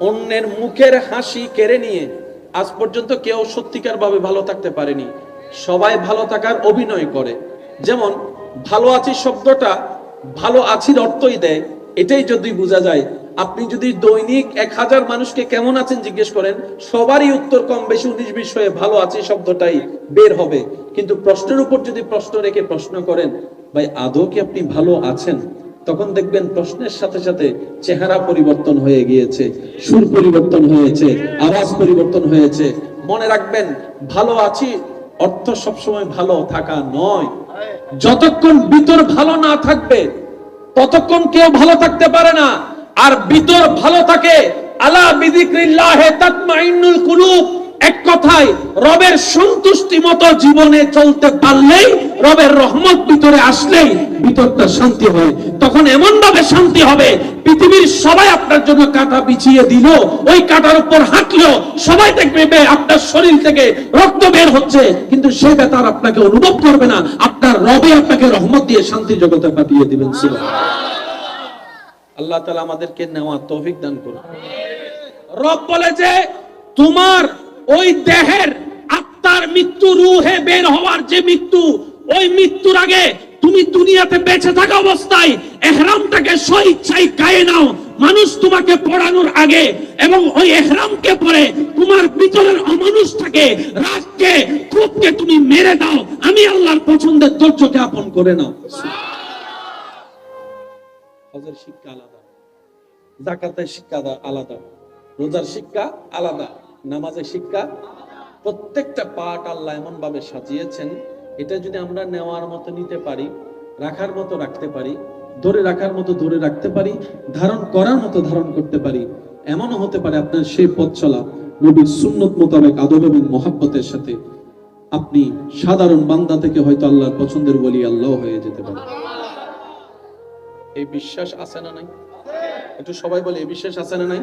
অন্যের মুখের হাসি কেড়ে নিয়ে আজ পর্যন্ত কেউ সত্যিকার ভাবে ভালো থাকতে পারেনি। সবাই ভালো থাকার অভিনয় করে। যেমন, ভালো আছি শব্দটা ভালো আছির অর্থই দেয়। এটাই যদি বোঝা যায়, আপনি যদি দৈনিক এক হাজার মানুষকে কেমন আছেন জিজ্ঞেস করেন, সবারই উত্তর কম বেশি উনিশ বিশ হয়ে ভালো আছি শব্দটাই বের হবে। কিন্তু প্রশ্নের উপর যদি প্রশ্ন রেখে প্রশ্ন করেন, ভাই, আদৌ কি আপনি ভালো আছেন? তখন দেখবেন প্রশ্নের সাথে সাথে চেহারা পরিবর্তন হয়ে গিয়েছে, সুর পরিবর্তন হয়েছে, আওয়াজ পরিবর্তন হয়েছে। মনে রাখবেন, ভালো আছি, অর্থ সবসময় ভালো থাকা নয়। যতক্ষণ ভিতর ভালো না থাকবে, ততক্ষণ কেউ ভালো থাকতে পারে না। আর ভিতর ভালো থাকে, আলা বিদিক্রিল্লাহে তাতমাইন্নুল কুলুব। এক কথায়, রবের সন্তুষ্টি মতো জীবনে চলতে পারলেই, রবের রহমত ভিতরে আসলেই ভিতরটা শান্তি হয়। তখন এমন ভাবে শান্তি হবে, পৃথিবীর সবাই আপনার জন্য কাঁটা বিছিয়ে দিল, ওই কাঁটার উপর হাঁটলো সবাই দেখবে আপনার শরীর থেকে রক্ত বের হচ্ছে। কিন্তু সে বেতার আপনাকে অনুভব করবে না, আপনার রবে আপনাকে রহমত দিয়ে শান্তি জগতে পাঠিয়ে দিবেন। ছিল আল্লাহ তালা আমাদেরকে নেওয়া তৌফিক দান করুন। রব বলে যে, তোমার ওই দেহের আত্মার মৃত্যু রুহে বের হওয়ার যে মৃত্যু, ওই মৃত্যুর আগে তুমি দুনিয়াতে বেঁচে থাকা অবস্থায় এহরামটাকে স্বইচ্ছাই গায়ে নাও। মানুষ তোমাকে পড়ানোর আগে এবং ওই এহরামকে পরে তোমার ভিতরের অমানুষটাকে, রাগকে খুবকে তুমি মেরে দাও। আমি আল্লাহর পছন্দের ধৈর্যকে আপন করে নাও। শিক্ষা আলাদা। জাকাতের শিক্ষা আলাদা। রোজার শিক্ষা আলাদা। নামাজের শিক্ষা, প্রত্যেকটা পাঠ আল্লাহ এমন ভাবে সাজিয়েছেন, এটা যদি আমরা নেওয়ার মতো নিতে পারি, রাখার মতো রাখতে পারি, ধরে রাখার মতো ধরে রাখতে পারি, ধারণ করার মতো ধারণ করতে পারি, এমনও হতে পারে আপনার সেই পথ চলা নবীর সুন্নত মোতাবেক আদব এবং মহাব্বতের সাথে আপনি সাধারণ বান্দা থেকে হয়তো আল্লাহর পছন্দের বলি আল্লাহ হয়ে যেতে পারে এই বিশ্বাস আছে না নাই? একটু সবাই বলে, এই বিশ্বাস আছে না নাই?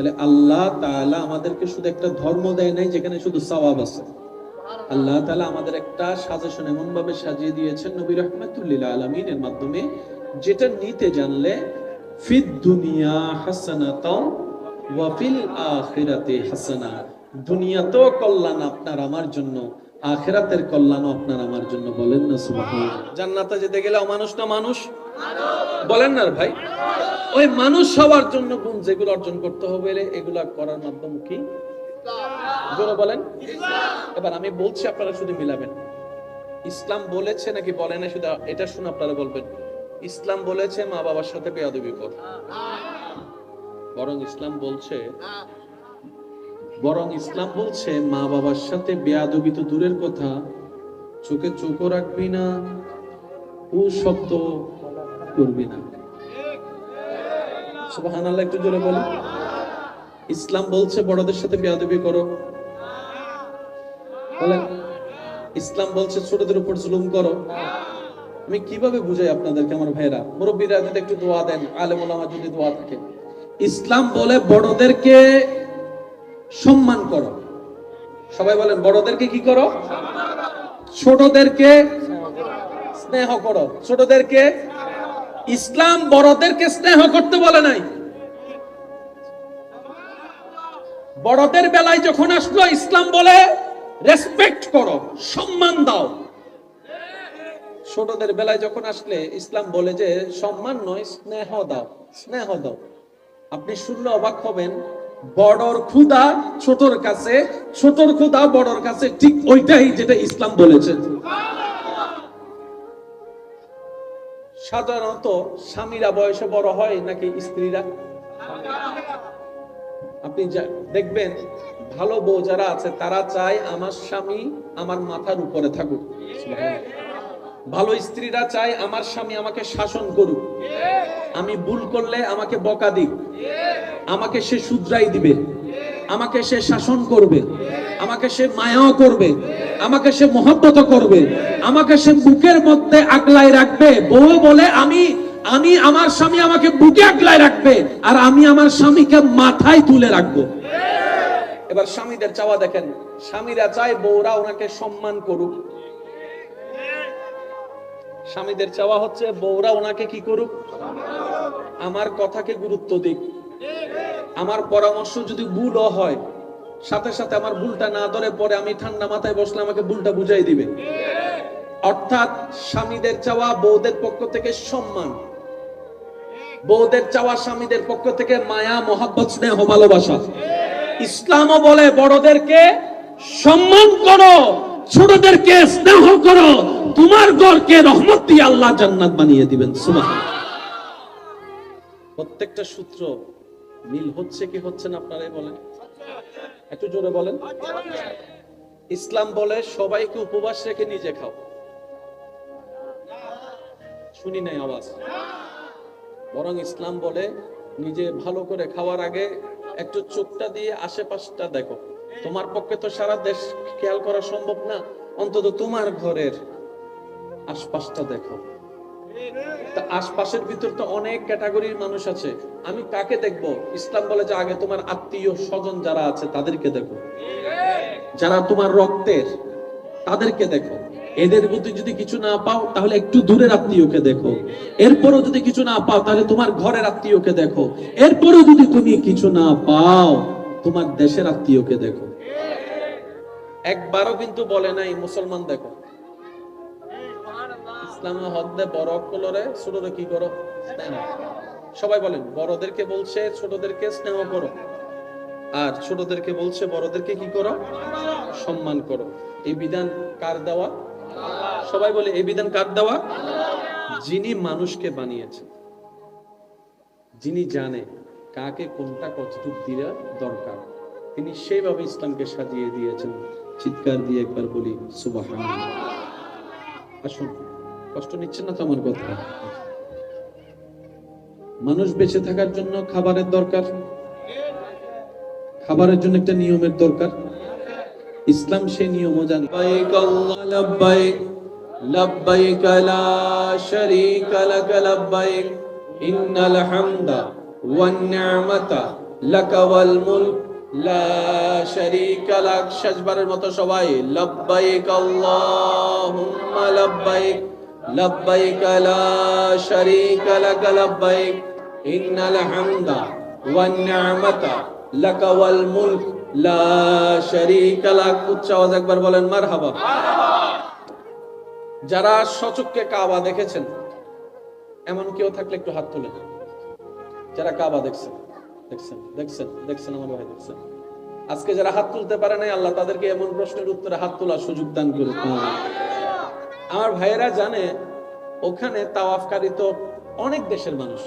তাহলে আল্লাহ তাআলা আমাদেরকে শুধু একটা ধর্ম দেয় নাই যেখানে শুধু সওয়াব আছে। আল্লাহ তাআলা আমাদের একটা সাজেশন এমন ভাবে সাজিয়ে দিয়েছেন নবী রহমাতুল্লিল আলামিনের মাধ্যমে, যেটা নিতে জানলে, ফিদ দুনিয়া হাসানাতাও ওয়া ফিল আখিরাতি হাসানা। দুনিয়াতেও কল্যাণ আপনার আমার জন্য, আখিরাতের কল্যাণও আপনার আমার জন্য, বলেন না সুবহানাল্লাহ। জান্নাতে যেতে গেলে অমানুষ না মানুষ? বলেন না ভাই। ওই মানুষ হওয়ার জন্য গুণ যেগুলো অর্জন করতে হবে এগুলা করার মাধ্যম কি? বলেন। এবার আমি বলছি আপনারা শুধু মিলাবেন। ইসলাম বলেছে নাকি বলে না শুধু এটা শুনে আপনারা বলবেন। ইসলাম বলেছে মা বাবার সাথে বেয়াদবি কর। বরং ইসলাম বলছে, বরং ইসলাম বলছে মা বাবার সাথে বেয়াদবি তো দূরের কথা, চোখে চোখও রাখবি না ও শব্দ করবি না। সুবহানাল্লাহ, একটু জোরে বলি। ইসলাম বলছে, বড়দের সাথে বেয়াদবি করো। বলেন ইসলাম বলছে, ছোটদের উপর জুলুম করো। আমি কীভাবে বুঝাই আপনাদেরকে, আমার ভাইরা মুরব্বীরা যদি একটু দোয়া দেন আলেম ওলামা যদি দোয়া থাকে। ইসলাম বলে, বড়দেরকে সম্মান করো। সবাই বলেন, বড়দেরকে কি করো? ছোটদেরকে স্নেহ করো। ছোটদেরকে ইসলাম বড়দেরকে স্নেহ করতে বলে নাই। বড়দের বেলায় যখন আসলো, ইসলাম বলে রেসপেক্ট করো, সম্মান দাও। ছোটদের বেলায় যখন আসলে, ইসলাম বলে যে, সম্মান নয়, স্নেহ দাও স্নেহ দাও। আপনি শুনলে অবাক হবেন, বড়র ক্ষুদা ছোটর কাছে, ছোটর ক্ষুদা বড়র কাছে ঠিক ওইটাই যেটা ইসলাম বলেছে। সাধারণত স্বামীরা বয়সে বড় হয় নাকি স্ত্রীরা? আপনি দেখবেন ভালো বউ যারা আছে, তারা চায় আমার স্বামী আমার মাথার উপরে থাকুক। ভালো স্ত্রীরা চায় আমার স্বামী আমাকে শাসন করুক। আমি ভুল করলে আমাকে বকা দিক। আমাকে সে শুধরাই দিবে। আমাকে সে শাসন করবে। আমাকে সে মায়াও করবে, আমাকে সে মহব্বত করবে, আমাকে সে বুকের মধ্যে আগলায় রাখবে। বউ বলে, আমি আমি আমার স্বামী আমাকে বুকে আগলায় রাখবে আর আমি আমার স্বামীকে মাথায় তুলে রাখব। এবার স্বামীদের চাওয়া দেখেন, স্বামীরা চায় বউরা ওনাকে সম্মান করুক। স্বামীদের চাওয়া হচ্ছে বউরা ওনাকে কি করুক? আমার কথাকে গুরুত্ব দিক। আমার পরামর্শ যদি ভুলও হয় সাথে সাথে আমার ভুলটা না ধরে পরে আমি ঠান্ডা মাথায় বসলে আমাকে ভুলটা বুঝাই দিবে। অর্থাৎ স্বামীদের চাওয়া বউদের পক্ষ থেকে সম্মান। বউদের চাওয়া স্বামীদের পক্ষ থেকে মায়া, মহাব্বত, স্নেহ, ভালোবাসা। ইসলামও বলে বড়দেরকে সম্মান করো, ছোটদেরকে স্নেহ করো। তোমার ঘরকে রহমত দিয়ে আল্লাহ জান্নাত বানিয়ে দিবেন। সুবহান প্রত্যেকটা সূত্র মিল হচ্ছে কি হচ্ছে না আপনারাই বলেন। একটু জোরে বলেন। ইসলাম বলে, সবাইকে উপবাস রেখে নিজে খাও। শুনি নাই আওয়াজ। বরং ইসলাম বলে, নিজে ভালো করে খাওয়ার আগে একটু চোখটা দিয়ে আশেপাশটা দেখো। তোমার পক্ষে তো সারা দেশ খেয়াল করা সম্ভব না। অন্তত তোমার ঘরের আশপাশটা দেখো। তা আশপাশের ভিতর তো অনেক ক্যাটাগরির মানুষ আছে। আমি কাকে দেখব? ইসলাম বলে যে আগে তোমার আত্মীয় স্বজন যারা আছে, তাদেরকে দেখো। যারা তোমার রক্তের, তাদেরকে দেখো। এদের মধ্যে যদি কিছু না পাও, তাহলে একটু দূরের আত্মীয়কে দেখো। এরপরও যদি কিছু না পাও, তাহলে তোমার ঘরের আত্মীয়কে দেখো। এরপরও যদি তুমি কিছু না পাও, তোমার দেশের আত্মীয়কে দেখো। একবারও কিন্তু বলে নাই, মুসলমান দেখো। ইসলামে হদ্দে বড় কলরে ছোটরে কি করো? স্নেহ। সবাই বলেন, বড়দেরকে বলছে ছোটদেরকে স্নেহ করো। আর ছোটদেরকে বলছে বড়দেরকে কি করো? সম্মান করো। এই বিধান কার দেওয়া? সবাই বলে, এই বিধান কার দেওয়া? যিনি মানুষকে বানিয়েছেন। যিনি জানে কাকে কোনটা কতটুক দিয়ে দরকার। তিনি সেইভাবে ইসলামকে সাজিয়ে দিয়েছেন। চিৎকার দিয়ে একবার বলি সুবাহ আসুন। কষ্ট নিচ্ছেন না তো আমার কথা? মানুষ বেঁচে থাকার জন্য খাবারের দরকার, খাবারের জন্য একটা নিয়মের দরকার। ইসলাম সেই নিয়মও জানে। লাব্বাইক আল্লাহ, লাব্বাইক লাক লাব্বাইক। লাব্বাইক ইন্নাল হামদা ওয়ান নি'মাতা লাক ওয়াল মুলক লা শারীকা লাক উচ্চ আওয়াজ একবার বলেন মারহাবা। যারা সচক্ষে কাবা দেখেছেন, এমন কেউ থাকলে একটু হাত তুলেন যারা কাবা দেখছেন দেখছেন দেখছেন দেখছেন, আমার ভাই দেখছেন। আজকে যারা হাত তুলতে পারে নাই, আল্লাহ তাদেরকে এমন প্রশ্নের উত্তরে হাত তোলার সুযোগ দান করুক। আমার ভাইয়েরা জানে, ওখানে তাওয়াফকারী তো অনেক দেশের মানুষ।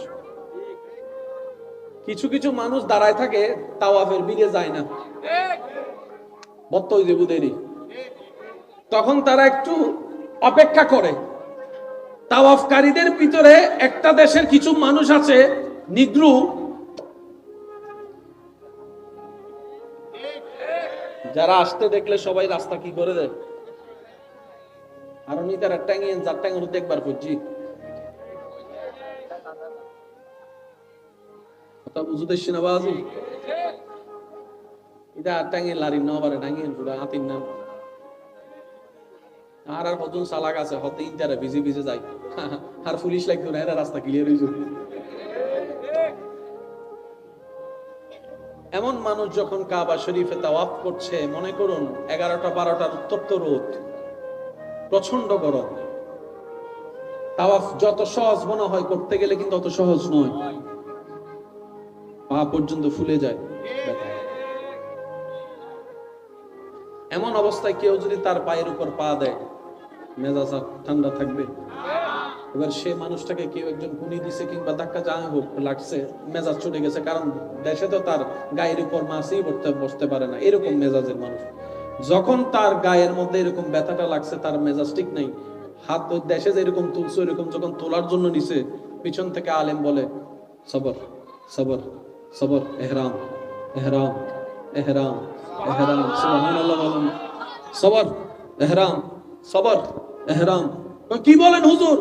কিছু কিছু মানুষ দাঁড়ায় থাকে, তাওয়াফের বিলে যায় না। বত্তই তখন তারা একটু অপেক্ষা করে। তাওয়াফকারীদের ভিতরে একটা দেশের কিছু মানুষ আছে নিগ্রু যারা আসতে দেখলে সবাই রাস্তা কি করে দেয়? আর উনি তারা ট্যাঙ্গিয়েন যার ট্যাঙ্গের দেখবার আর পুলিশ এরা রাস্তা এমন মানুষ যখন কাবা শরীফে তাওয়াফ করছে, মনে করুন, এগারোটা বারোটার উত্তপ্ত রোদ। প্রচণ্ড গরম। তাওয়াফ যত সহজ মনে হয় করতে গেলে কিন্তু অত সহজ নয়। পা পর্যন্ত ফুলে যায়। এমন অবস্থায় কেউ যদি তার পায়ের উপর পা দেয়, মেজাজ ঠান্ডা থাকবে। এবার সে মানুষটাকে কেউ একজন কুনি দিছে কিংবা ধাক্কা যা হোক লাগছে, মেজাজ চলে গেছে। কারণ দেশে তো তার গায়ের উপর বসতে বসতে পারে না। এরকম মেজাজের মানুষ। যখন তার গায়ের মধ্যে এরকম ব্যথাটা লাগছে, তার মেজাজ ঠিক নাই, হাত দেশে যেরকম তুলছে এরকম যখন তোলার জন্য নিছে, পিছন থেকে আলেম বলে, সবর সবর সবর, এহরাম এহরাম এহরাম এহরাম। সবর এহরাম সবর, এহরাম। কি বলেন হুজুর?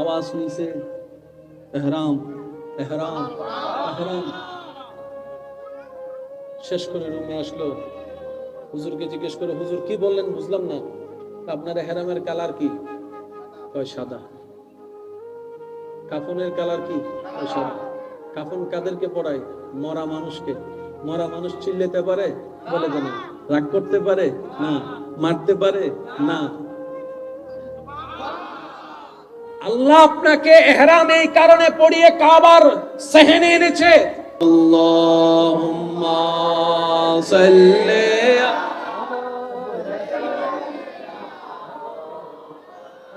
আওয়াজ নিছে, এহরাম এহরাম এহরাম। শেষ করে রুমে আসলো। হুজুরকে জিজ্ঞেস করে, হুজুর, কি বললেন? বুঝলাম না। আপনার এহরামের কালার কি? সাদা। কাফনের কালার কি? সাদা। কাফন কাদেরকে পড়ায়? মরা মানুষকে। মরা মানুষ চিল্লাতে পারে? বলে যে রাগ করতে পারে? না। মারতে পারে? না। আল্লাহ আপনাকে এহরাম এই কারণে পড়িয়ে কাবার সেহেনে এনেছে। আল্লাহুম্মা সাল্লি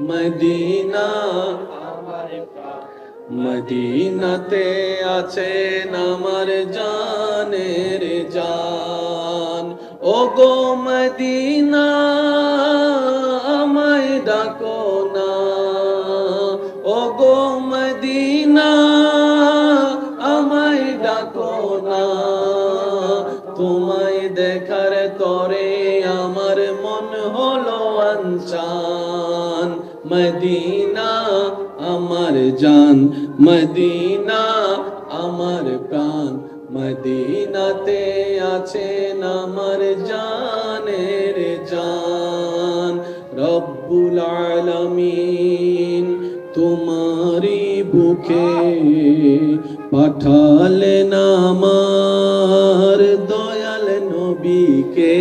মদিনা। মদিনাতে আছেন আমার জানের জান। ও গো মদিনা, আমায় ডাকো না। ও গো মদিনা, আমায় ডাকো না। তোমায় দেখার তরে আমার মন হলো আনচান মদিনা আমার জান। মদিনা আমার প্রাণ। মদিনাতে আছেন আমার জানের জান। রব্বুল আলামিন তোমারি বুকে পাঠালেন আমার দয়াল নবীকে।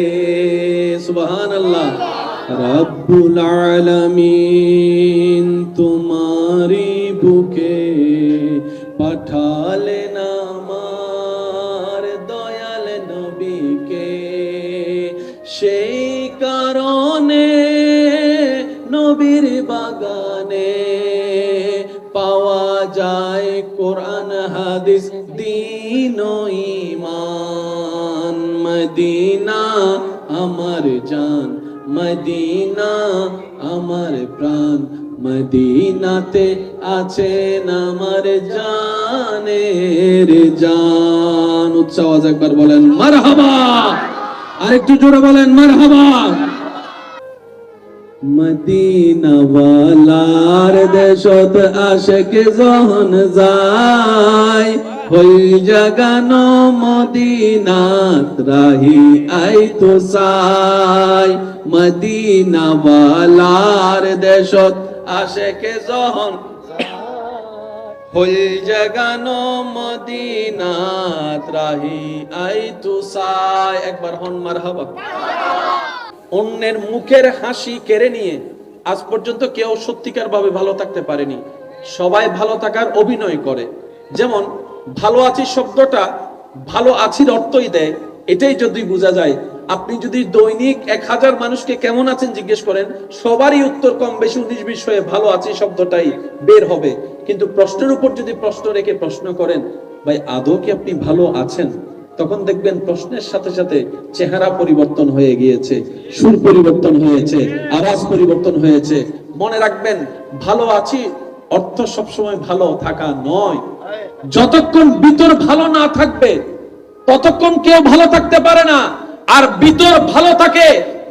সুবহানাল্লাহ। রব্বুল আলামিন তোমারি বুকে পাঠালেন আমার দয়াল নবীকে। সেই কারণে নবীর বাগানে পাওয়া যায় কোরআন, হাদিস, দিন ইমান মদিনা আমার জান মদিনা, আমার প্রাণ মদিনাতে আছেন আমার জানের জান। উচ্চ আওয়াজ একবার বলেন, মারহাবা! আরেকটু জোরে বলেন, মারহাবা! মদিনাওয়ালার দেশত আশেক জহন যায়। হই জাগানো মদিনাত রাহি আই তো সাই। দেশত জহন। হই জাগানো মদিনাত রাহি আই তো সাই। একবার হন মারহাবা। অন্যের মুখের হাসি কেড়ে নিয়ে আজ পর্যন্ত কেউ সত্যিকার ভাবে ভালো থাকতে পারেনি। সবাই ভালো থাকার অভিনয় করে। যেমন ভালো আছি শব্দটা ভালো আছির অর্থই দেয়। এটাই যদি বোঝা যায়, আপনি যদি দৈনিক এক হাজার মানুষকে কেমন আছেন জিজ্ঞেস করেন, সবারই উত্তর কম বেশি উনিশ বিশ হয়ে ভালো আছি শব্দটাই বের হবে। কিন্তু প্রশ্নের উপর যদি প্রশ্ন রেখে প্রশ্ন করেন, ভাই, আদৌ কি আপনি ভালো আছেন? তখন দেখবেন প্রশ্নের সাথে সাথে চেহারা পরিবর্তন হয়ে গিয়েছে, সুর পরিবর্তন হয়েছে, আওয়াজ পরিবর্তন হয়েছে। মনে রাখবেন, ভালো আছি অর্থ সবসময় ভালো থাকা নয়। যতক্ষণ ভিতর ভালো না থাকবে, ততক্ষণ কেউ ভালো থাকতে পারে না। আর ভিতর ভালো থাকে,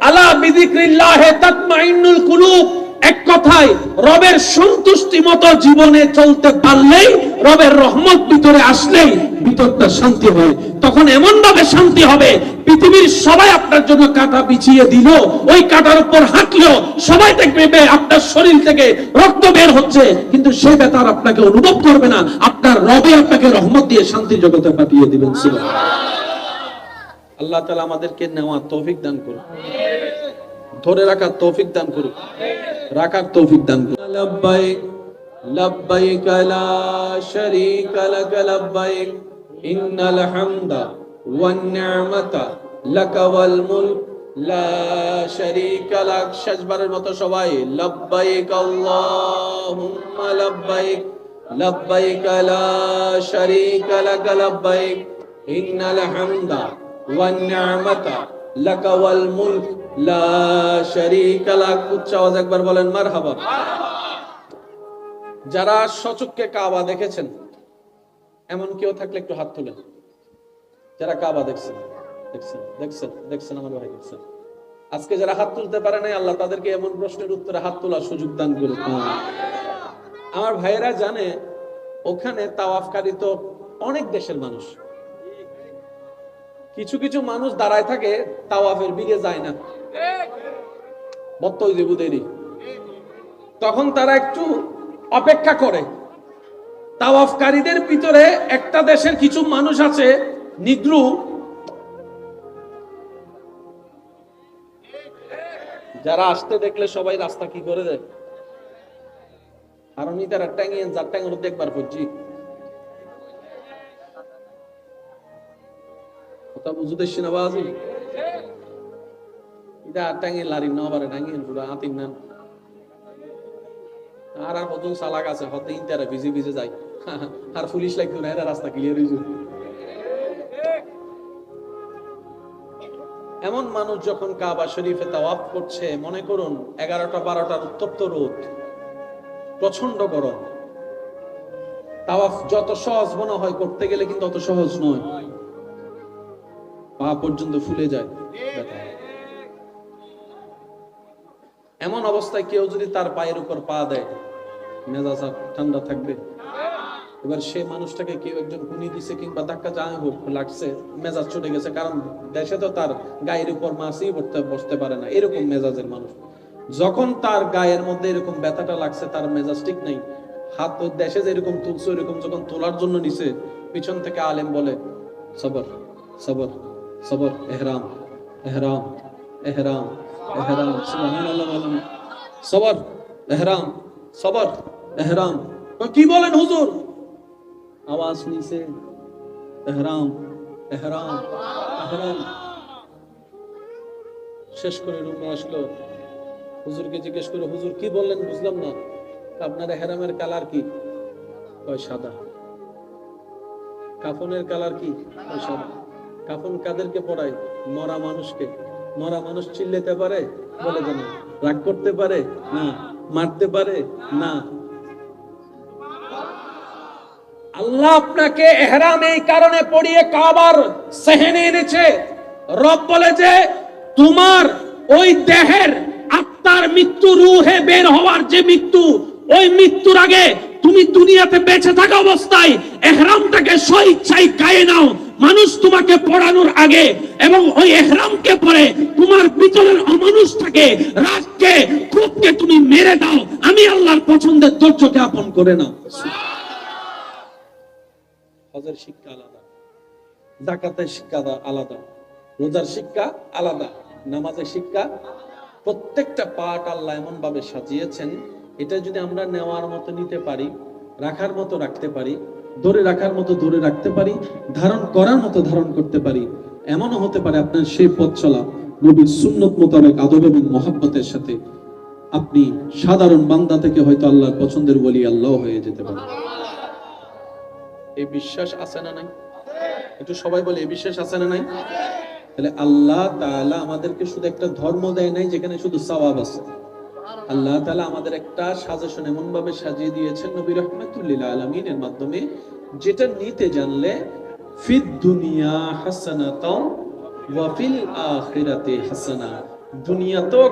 আলা বিদিক্রিল্লাহে তাতমাইন্নুল কুলুব। এক কথায়, রবের সন্তুষ্টি মতো জীবনে চলতে পারলেই, রবের রহমত ভিতরে আসলেই ভিতরটা শান্তি হয়। তখন এমন ভাবে শান্তি হবে, পৃথিবীর সবাই আপনার জন্য কাটা বিছিয়ে দিল, ওই কাটার উপর হাঁটলো, সবাই দেখবে আপনার শরীর থেকে রক্ত বের হচ্ছে, কিন্তু সে বেতার আপনাকে অনুভব করবে না। আপনার রবে আপনাকে রহমত দিয়ে শান্তি জগতে পাঠিয়ে দিবেন ছিল আল্লাহ তালা আমাদেরকে নেওয়া তৌফিক দান করুন ধরে রাখার তৌফিক দান করুন রাখার তৌফিক দান করুন। লব্বাইক লব্বাইক লা শারীকা লাক লব্বাইক, ইন্নাল হামদা ওয়ান নি'মাতা লাক ওয়াল মুলক, লা শারীকা লাক শেষবারের মতো সবাই, লব্বাইক আল্লাহুম্মা লব্বাইক লব্বাইক লা শারীকা লাক লব্বাইক যারা সচক্ষে কাবা দেখেছেন, এমন কেউ থাকলে একটু হাত তোলেন। যারা কাবা দেখছেন দেখছেন দেখছেন দেখছেন, আমার ভাই দেখছেন। আজকে যারা হাত তুলতে পারে নাই, আল্লাহ তাদেরকে এমন প্রশ্নের উত্তরে হাত তোলার সুযোগ দান করুক। আমার ভাইয়েরা জানে, ওখানে তাওয়াফকারী তো অনেক দেশের মানুষ। কিছু কিছু মানুষ দাঁড়ায় থাকে, তাওয়াফের বিগে যায় না। তখন তারা একটু অপেক্ষা করে। তাওয়াফকারীদের ভিতরে একটা দেশের কিছু মানুষ আছে, নিগ্রু। যারা আসতে দেখলে সবাই রাস্তা কি করে দেয়? আর আমি তারা ট্যাঙিয়ে যার দেখবার করছি কথা বুঝতে না বাজি নান আর পুলিশ লাগতো না রাস্তা ক্লিয়ার হয়েছে এমন মানুষ যখন কাবা শরীফে তাওয়াফ করছে মনে করুন এগারোটা বারোটার উত্তপ্ত রোদ প্রচণ্ড গরম তাওয়াফ যত সহজ মনে হয় করতে গেলে কিন্তু অত সহজ নয় পা পর্যন্ত ফুলে যায়। এমন অবস্থায় কেউ যদি তার পায়ের উপর পা দেয়, মেজাজ ঠান্ডা থাকবে। এবার সে মানুষটাকে কেউ একজন কুনি দিছে কিংবা ধাক্কা যা হোক লাগছে, মেজাজ ছুটে গেছে, কারণ দেশে তো তার গায়ের উপর মাছই বসতে বসতে পারে না, এরকম মেজাজের মানুষ। যখন তার গায়ের মধ্যে এরকম ব্যথাটা লাগছে, তার মেজাজ ঠিক নাই। হাত দেশে যে এরকম তুলছে এরকম যখন তোলার জন্য নিছে, পিছন থেকে আলেম বলে, সবর সবর সবর, এহরাম এহরাম। এহরাম এহরাম, সুবহানাল্লাহ সবর, এহরাম সবর, এহরাম। কি বলেন হুজুর? আওয়াজ এহরাম এহরাম এহরাম। শেষ করে রুমে আসলো। হুজুরকে জিজ্ঞেস করে, হুজুর, কি বললেন? বুঝলাম না। আপনার এহরামের কালার কি? কয় সাদা। কাফনের কালার কি? সাদা। কাফন কাদেরকে পড়ায়? মরা মানুষকে। মরা মানুষ চিল্লাতে পারে? বলে দেন রাগ করতে পারে? না, মারতে পারে? না। আল্লাহ আপনাকে এহরাম এই কারণে পড়িয়ে কাবার সেহেনে এনেছে। রব বলে যে, তোমার ওই দেহের আত্মার মৃত্যু রুহে বের হওয়ার যে মৃত্যু, ওই মৃত্যুর আগে তুমি দুনিয়াতে বেঁচে থাকা অবস্থায় এহরামটাকে স্বইচ্ছায় গায়ে নাও। মানুষ তোমাকে পড়ানোর আগে এবং ওই এহরামকে পরে তোমার ভিতরের অমানুষটাকে, রাগকে ক্ষোভকে তুমি মেরে দাও। আমি আল্লাহর পছন্দের ধৈর্যকে আপন করে নাও। শিক্ষা আলাদা শিক্ষা আলাদা, রোজার শিক্ষা আলাদা, নামাজের শিক্ষা প্রত্যেকটা পাঠ আল্লাহ এমন ভাবে সাজিয়েছেন, এটা যদি আমরা নেওয়ার মতো নিতে পারি, রাখার মতো রাখতে পারি ধরে রাখার মতো, ধরে রাখতে পারি, ধারণ করার মতো ধারণ করতে পারি, এমনও হতে পারে আপনার সেই পথ চলা নবীর সুন্নত মোতাবেক আদব এবং মহাব্বতের সাথে আপনি সাধারণ বান্দা থেকে হয়তো আল্লাহর পছন্দের বলি আল্লাহ হয়ে যেতে পারে এই বিশ্বাস আছে না নাই? একটু সবাই বলে, এই বিশ্বাস আছে না নাই? তাহলে আল্লাহ তাআলা আমাদেরকে শুধু একটা ধর্ম দেয় নাই, যেখানে শুধু সওয়াব আছে। আল্লাহ তাআলা আমাদের একটা সাজেশন এমন ভাবে সাজিয়ে দিয়েছেন, নবী রহমাতুল্লিল আলামিনের মাধ্যমে, যেটা নিতে জানলে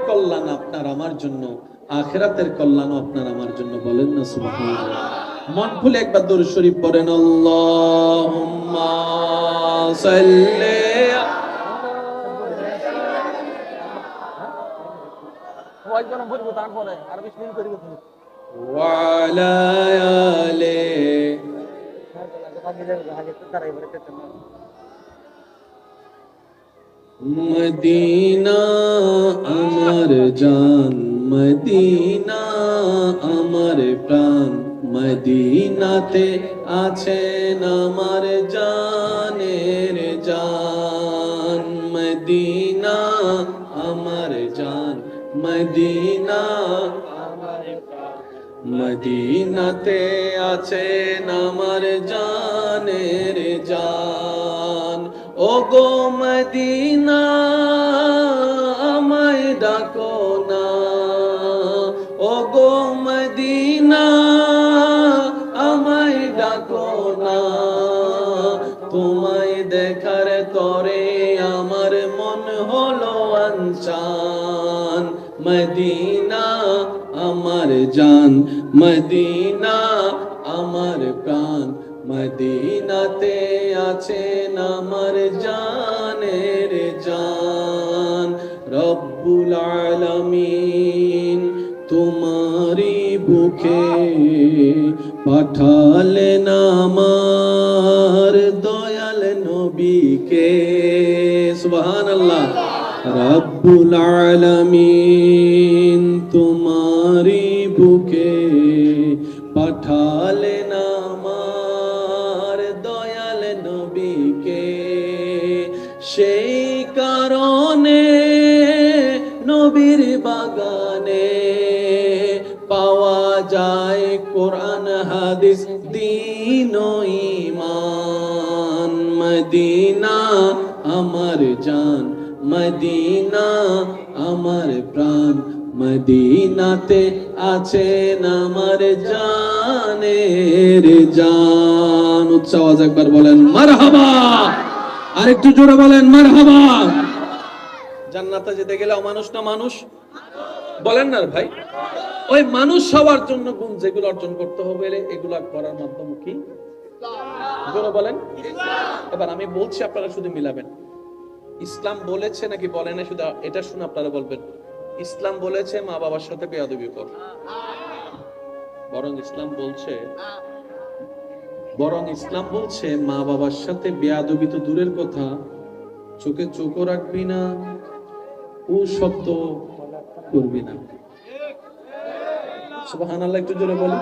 কল্যাণ আপনার আমার জন্য বলেন না মন খুলে একবার শরীফ পড়েন তারপরে আর বিশ মিনিট করিব তুমি। ওয়ালা আলি। মদিনা আমার জান, মদিনা আমার প্রাণ। মদিনাতে আছেন আমার জানের মদিনা। মদিনাতে আছে আমার জানের জান। ও গো মদিনা, আমায় ডাকো না। ও গো মদিনা, আমায় ডাকো না। তোমায় দেখার তরে আমার মন হলো আনচান মদিনা, আমার জান। মদিনা, আমার প্রাণ। মদিনাতে আছেন আমার জানের জান। রব্বুল আলামিন তোমারি বুকে পাঠালেন আমার দয়াল নবীকে। সুবহানাল্লাহ। রব্বুল আলামিন তোমারি বুকে পাঠালেন আমার দয়াল নবীকে। সেই কারণে নবীর বাগানে পাওয়া যায় কোরআন, হাদিস, দিন ইমান মদিনা আমার জান মদিনা, আমার প্রাণ মদিনাতে আছেন আমার জানের জান। উচ্চ আওয়াজ একবার বলেন, মারহাবা! আরেকটু জোরে বলেন, মারহাবা! জান্নাতে যেতে গেলে অমানুষ না মানুষ? বলেন না ভাই। ওই মানুষ হওয়ার জন্য গুণ যেগুলো অর্জন করতে হবে, এগুলা করার মাধ্যম কি? জোরে বলেন। এবার আমি বলছি, আপনারা শুধু মিলাবেন। ইসলাম বলেছে নাকি বলে না শুধু এটা শুনে আপনারা বলবেন। ইসলাম বলেছে, মা বাবার সাথে বেয়াদবি কর। বরং ইসলাম বলছে, বরং ইসলাম বলছে, মা বাবার সাথে বেয়াদবি তো দূরের কথা। চোখে চোখও রাখবি না, ও শব্দ করবি না। সুবহানাল্লাহ, একটু জোরে বলি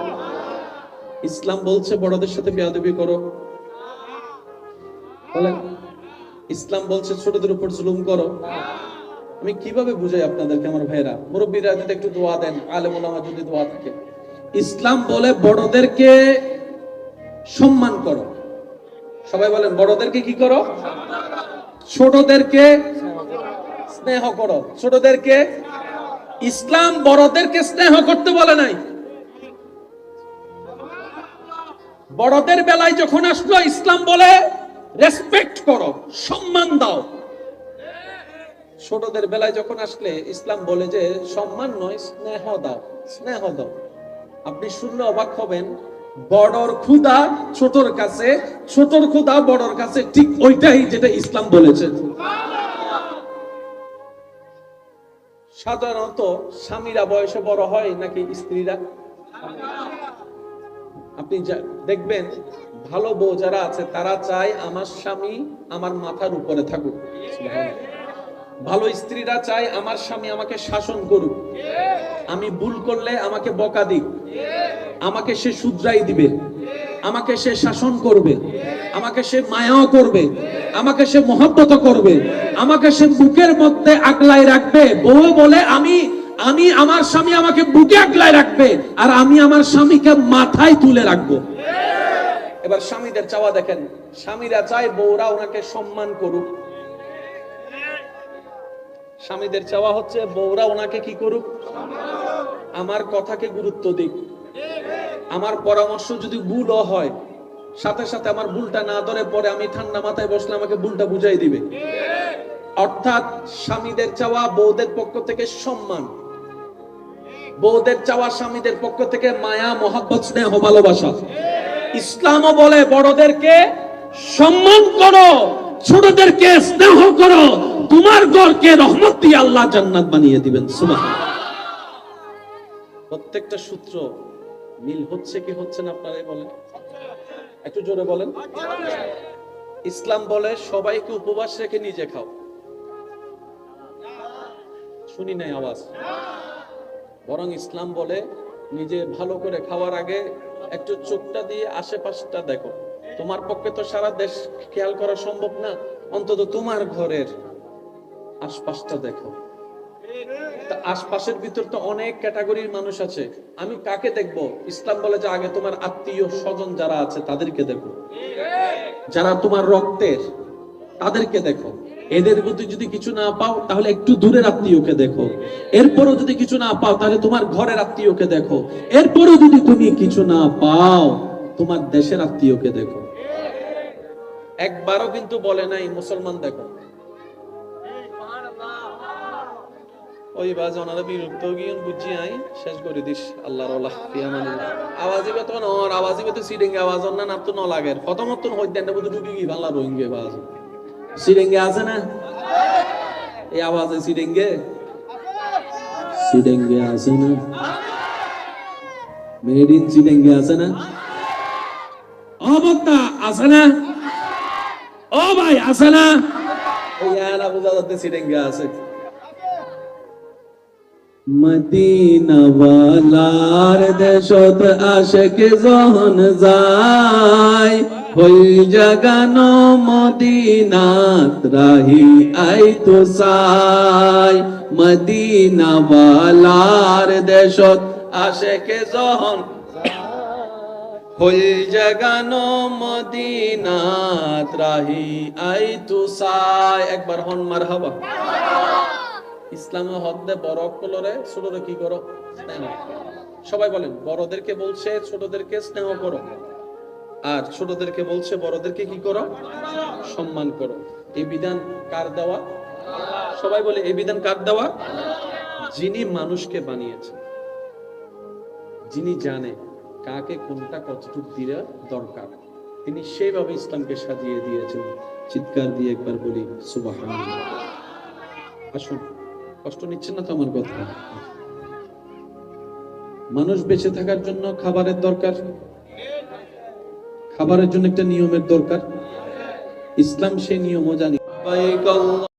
ইসলাম বলছে, বড়দের সাথে বেয়াদবি করো। বলেন। ইসলাম বলছে, ছোটদের উপর জুলুম করো। আমি কীভাবে বুঝাই আপনাদেরকে, আমার ভাইরা মুরব্বীরা যদি একটু দোয়া দেন আলেম ওলামা যদি দোয়া থাকে। ইসলাম বলে বড়দেরকে সম্মান করো। সবাই বলেন, বড়দেরকে কি করো? ছোটদেরকে স্নেহ করো। ছোটদেরকে, ইসলাম বড়দেরকে স্নেহ করতে বলে নাই। বড়দের বেলায় যখন আসলো, ইসলাম বলে রেসপেক্ট করো, সম্মান দাও। ছোটদের বেলায় যখন আসলে ইসলাম বলে যে সম্মান নয়, স্নেহ দাও স্নেহ দাও। আপনি শুনলে অবাক হবেন, বড়র ক্ষুদা ছোটর কাছে, ছোটর ক্ষুদা বড়র কাছে, ঠিক ওইটাই যেটা ইসলাম বলেছে। সাধারণত স্বামীরা বয়সে বড় হয় নাকি স্ত্রীরা? আপনি দেখবেন ভালো বউ যারা আছে, তারা চায় আমার স্বামী আমার মাথার উপরে থাকুক। ভালো স্ত্রীরা চায় আমার স্বামী আমাকে শাসন করুক। আমি ভুল করলে আমাকে বকা দিক। আমাকে সে শুধরাই দিবে। আমাকে সে শাসন করবে। আমাকে সে মায়াও করবে। আমাকে সে মহব্বত করবে। আমাকে সে বুকের মধ্যে আগলায় রাখবে। বউ বলে, আমি আমি আমার স্বামী আমাকে বুকে আগলায় রাখবে। আর আমি আমার স্বামীকে মাথায় তুলে রাখব। এবার স্বামীদের চাওয়া দেখেন। স্বামীরা চায় বউরা ওনাকে সম্মান করুক। স্বামীদের চাওয়া হচ্ছে বউরা ওনাকে কি করুক? আমার কথাকে গুরুত্ব দিক। আমার পরামর্শ যদি ভুলও হয়, সাথে সাথে আমার ভুলটা না ধরে পরে আমি ঠান্ডা মাথায় বসলে আমাকে ভুলটা বুঝাই দিবে। অর্থাৎ স্বামীদের চাওয়া বৌদের পক্ষ থেকে সম্মান। বৌদের চাওয়া স্বামীদের পক্ষ থেকে মায়া, মহাব্বত, স্নেহ, ভালোবাসা। ইসলামও বলে, বড়দেরকে সম্মান করো, ছোটদেরকে স্নেহ করো। তোমার ঘরকে রহমত দিয়ে আল্লাহ জান্নাত বানিয়ে দিবেন। প্রত্যেকটা সূত্র মিল হচ্ছে কি হচ্ছে না, আপনারাই বলেন। একটু জোরে বলেন। ইসলাম বলে, সবাইকে উপবাস রেখে নিজে খাও। শুনি নাই আওয়াজ। বরং ইসলাম বলে, নিজে ভালো করে খাওয়ার আগে একটু চোখটা দিয়ে আশেপাশটা দেখো। তোমার পক্ষে তো সারা দেশ খেয়াল করা সম্ভব না, অন্তত তোমার ঘরের আশপাশটা দেখো। আশপাশের ভিতর তো অনেক ক্যাটাগরির মানুষ আছে। আমি কাকে দেখব? ইসলাম বলে যে আগে তোমার আত্মীয় স্বজন যারা আছে তাদেরকে দেখো। যারা তোমার রক্তের, তাদেরকে দেখো। এদের প্রতি যদি কিছু না পাও, তাহলে একটু দূরের আত্মীয়কে দেখো। এরপরও যদি কিছু না পাও, তাহলে তোমার ঘরের আত্মীয়কে দেখো। এরপরও যদি তুমি কিছু না পাও, তোমার দেশের আত্মীয়কে দেখো। একবারও কিন্তু বলে নাই, মুসলমান দেখো। ওই ওনারা বিরক্ত গিয়ে বুঝি আই শেষ করে দিস ফিয়ামানি আওয়াজি আওয়াজি বে সিডিং আওয়াজ না তো ন প্রথমত তো না বুঝি ঢুকি কি বাংলা রোহিঙ্গে বাজ। সিডিংগে আছে না এই আওয়াজে সিডিংগে সিডিংগে আছে না মেড ইন সিডিংগে আছে না ও বক্তা আছে না ও ভাই আছে না ওই আনা বুঝা জহন যায় হই জাগানো মদিনাত রাহি আই তো সাই। দেশত জহন। হই জাগানো মদিনাত রাহি আই তো সাই। একবার হন মারহাবা। ইসলামে হদ্দে বড় অক্কলরে ছোটরে কি করো? সবাই বলেন, বড়দেরকে বলছে, ছোটদেরকে স্নেহ করো। আর ছোটদেরকে বলছে, বড়দেরকে কি করো? সম্মান করো। এই বিধান কার দেওয়া? সবাই বলে, এই বিধান কার দেওয়া? যিনি মানুষকে বানিয়েছেন। যিনি জানে কাকে কোনটা কতটুক দিলে দরকার। তিনি সেইভাবে ইসলামকে সাজিয়ে দিয়েছেন। চিৎকার দিয়ে একবার বলি সুবাহ আসুন, কষ্ট নিচ্ছেন না তো আমার কথা? মানুষ বেঁচে থাকার জন্য খাবারের দরকার। খাবারের জন্য একটা নিয়মের দরকার। ইসলাম সেই নিয়মও জানি।